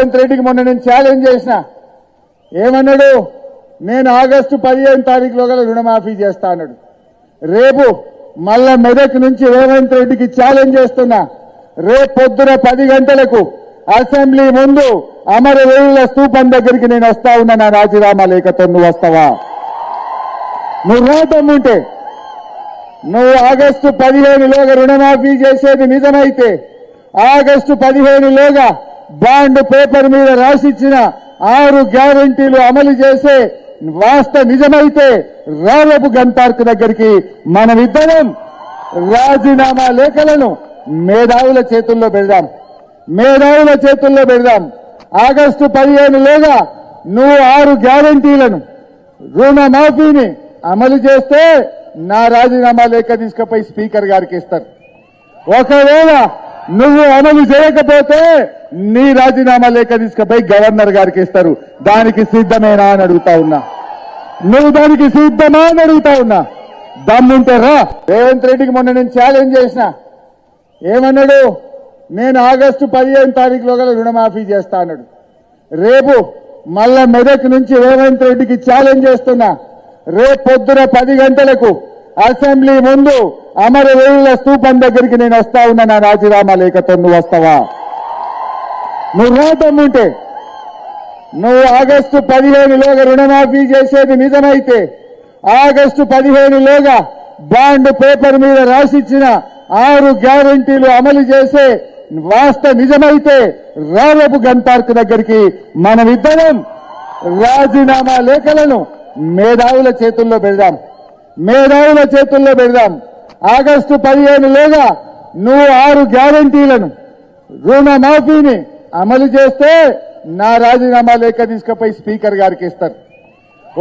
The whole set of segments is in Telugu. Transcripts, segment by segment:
రేవంత్ రెడ్డికి మొన్న నేను ఛాలెంజ్ చేసిన. ఏమన్నాడు? నేను ఆగస్టు పదిహేను తారీఖులోగా రుణమాఫీ చేస్తా అన్నాడు. రేపు మళ్ళా మెదక్ నుంచి రేవంత్ రెడ్డికి ఛాలెంజ్ చేస్తున్నా. రేపు పొద్దున పది గంటలకు అసెంబ్లీ ముందు అమరవీరుల స్తూపం దగ్గరికి నేను వస్తా ఉన్నా నా రాజీనామా లేఖతో నువ్వు వస్తావా? నువ్వు రాదమ్ముంటే నువ్వు ఆగస్టు పదిహేనులోగా రుణమాఫీ చేసేది నిజమైతే ఆగస్టు పదిహేనులోగా బాండ్ పేపర్ మీద రాసిచ్చిన ఆరు గ్యారంటీలు అమలు చేసే వాస్త నిజమైతే రాలపు గన్ పార్క్ దగ్గరికి మనమిద్దరం రాజీనామా లేఖలను మేధావుల చేతుల్లో పెడదాం. మేధావుల చేతుల్లో పెడదాం. ఆగస్టు పదిహేను లేదా నువ్వు ఆరు గ్యారంటీలను రుణమాఫీని అమలు చేస్తే నా రాజీనామా లేఖ తీసుకుపోయి స్పీకర్ గారికి ఇస్తారు. ఒకవేళ నువ్వు అమలు చేయకపోతే నీ రాజీనామా లేఖ తీసుకుపోయి గవర్నర్ గారికి ఇస్తారు. దానికి సిద్ధమేనా అని అడుగుతా ఉన్నా. నువ్వు దానికి సిద్ధమా అని అడుగుతా ఉన్నా. దమ్ముంటే రా. రేవంత్ రెడ్డికి మొన్న నేను ఛాలెంజ్ చేసిన. ఏమన్నాడు? నేను ఆగస్టు పదిహేను తారీఖులోగా రుణమాఫీ చేస్తా అన్నాడు. రేపు మళ్ళా మెదక్ నుంచి రేవంత్ రెడ్డికి ఛాలెంజ్ చేస్తున్నా. రేపు పొద్దున పది గంటలకు అసెంబ్లీ ముందు అమరవీరుల స్తూపం దగ్గరికి నేను వస్తా ఉన్నా. నా రాజీనామా లేఖతో నువ్వు వస్తావా? నువ్వు రాదమ్ముంటే నువ్వు ఆగస్టు పదిహేనులోగా రుణమాఫీ చేసేది నిజమైతే ఆగస్టు పదిహేనులోగా బాండ్ పేపర్ మీద రాసిచ్చిన ఆరు గ్యారంటీలు అమలు చేసే వాస్త నిజమైతే రాలపు గన్ పార్క్ దగ్గరికి మనమిద్దరం రాజీనామా లేఖలను మేధావుల చేతుల్లో పెడదాం. మేధావుల చేతుల్లో పెడదాం. ఆగస్టు పదిహేనులోగా నువ్వు ఆరు గ్యారంటీలను రుణమాఫీని అమలు చేస్తే నా రాజీనామా లేఖ తీసుకుపోయి స్పీకర్ గారికి ఇస్తారు.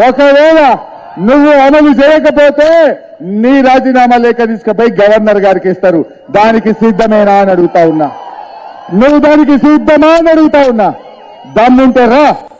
ఒకవేళ నువ్వు అమలు చేయకపోతే నీ రాజీనామా లేఖ తీసుకుపోయి గవర్నర్ గారికి ఇస్తారు. దానికి సిద్ధమేనా అని అడుగుతా ఉన్నా. నువ్వు దానికి సిద్ధమా అని అడుగుతా ఉన్నా. దమ్ముంటే రా.